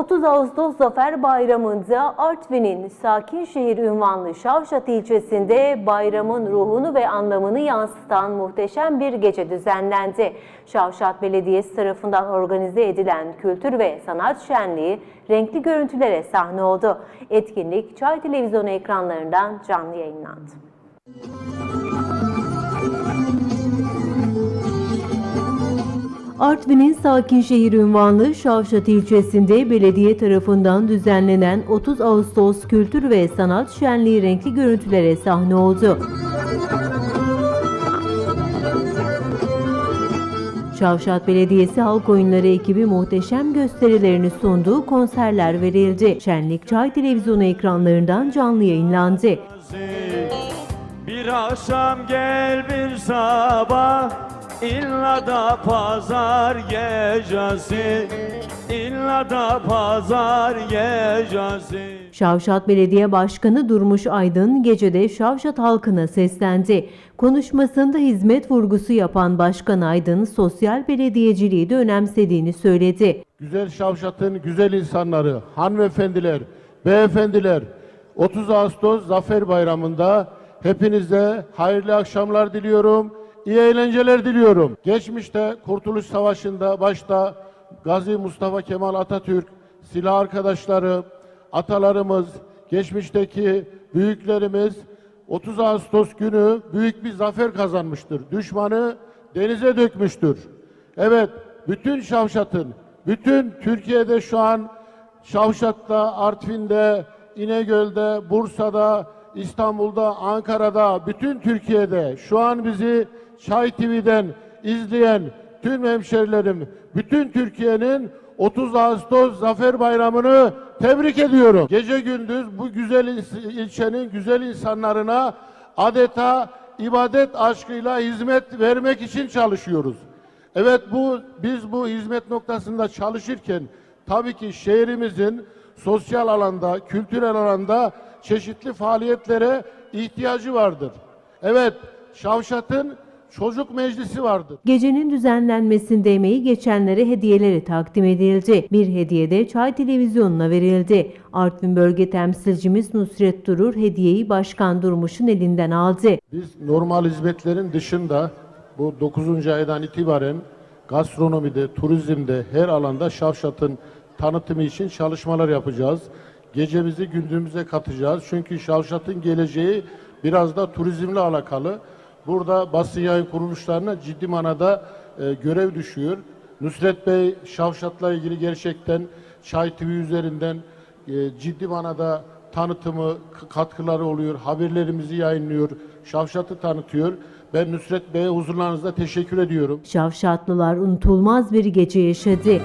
30 Ağustos Zafer Bayramı'nda Artvin'in sakin şehir ünvanlı Şavşat ilçesinde bayramın ruhunu ve anlamını yansıtan muhteşem bir gece düzenlendi. Şavşat Belediyesi tarafından organize edilen kültür ve sanat şenliği renkli görüntülere sahne oldu. Etkinlik Çay Televizyonu ekranlarından canlı yayınlandı. Artvin'in sakin şehir ünvanlı Şavşat ilçesinde belediye tarafından düzenlenen 30 Ağustos Kültür ve Sanat Şenliği renkli görüntülere sahne oldu. Şavşat Belediyesi Halk Oyunları ekibi muhteşem gösterilerini sunduğu konserler verildi. Şenlik Çay Televizyonu ekranlarından canlı yayınlandı. Bir akşam gel bir sabah İlla da pazar gecesi İlla da pazar gecesi Şavşat Belediye Başkanı Durmuş Aydın gecede Şavşat halkına seslendi. Konuşmasında hizmet vurgusu yapan Başkan Aydın sosyal belediyeciliği de önemsediğini söyledi. Güzel Şavşat'ın güzel insanları, hanımefendiler, beyefendiler 30 Ağustos Zafer Bayramı'nda hepinize hayırlı akşamlar diliyorum. İyi eğlenceler diliyorum. Geçmişte Kurtuluş Savaşı'nda başta Gazi Mustafa Kemal Atatürk, silah arkadaşları, atalarımız, geçmişteki büyüklerimiz 30 Ağustos günü büyük bir zafer kazanmıştır. Düşmanı denize dökmüştür. Evet, bütün Şavşat'ın, bütün Türkiye'de şu an Şavşat'ta, Artvin'de, İnegöl'de, Bursa'da, İstanbul'da, Ankara'da, bütün Türkiye'de şu an bizi Çay TV'den izleyen tüm hemşerilerim, bütün Türkiye'nin 30 Ağustos Zafer Bayramı'nı tebrik ediyorum. Gece gündüz bu güzel il- ilçenin güzel insanlarına adeta ibadet aşkıyla hizmet vermek için çalışıyoruz. Evet bu biz bu hizmet noktasında çalışırken tabii ki şehrimizin sosyal alanda, kültürel alanda çeşitli faaliyetlere ihtiyacı vardır. Evet, Şavşat'ın çocuk meclisi vardır. Gecenin düzenlenmesinde emeği geçenlere hediyeleri takdim edildi. Bir hediye de Çay Televizyonu'na verildi. Artvin Bölge Temsilcimiz Nusret Durur hediyeyi Başkan Durmuş'un elinden aldı. Biz normal hizmetlerin dışında bu 9. aydan itibaren gastronomide, turizmde, her alanda Şavşat'ın tanıtımı için çalışmalar yapacağız. Gecemizi gündüzümüze katacağız. Çünkü Şavşat'ın geleceği biraz da turizmle alakalı. Burada basın yayın kuruluşlarına ciddi manada e, görev düşüyor. Nusret Bey Şavşat'la ilgili gerçekten Çay TV üzerinden e, ciddi manada tanıtımı, katkıları oluyor. Haberlerimizi yayınlıyor. Şavşat'ı tanıtıyor. Ben Nusret Bey'e huzurlarınızda teşekkür ediyorum. Şavşatlılar unutulmaz bir gece yaşadı.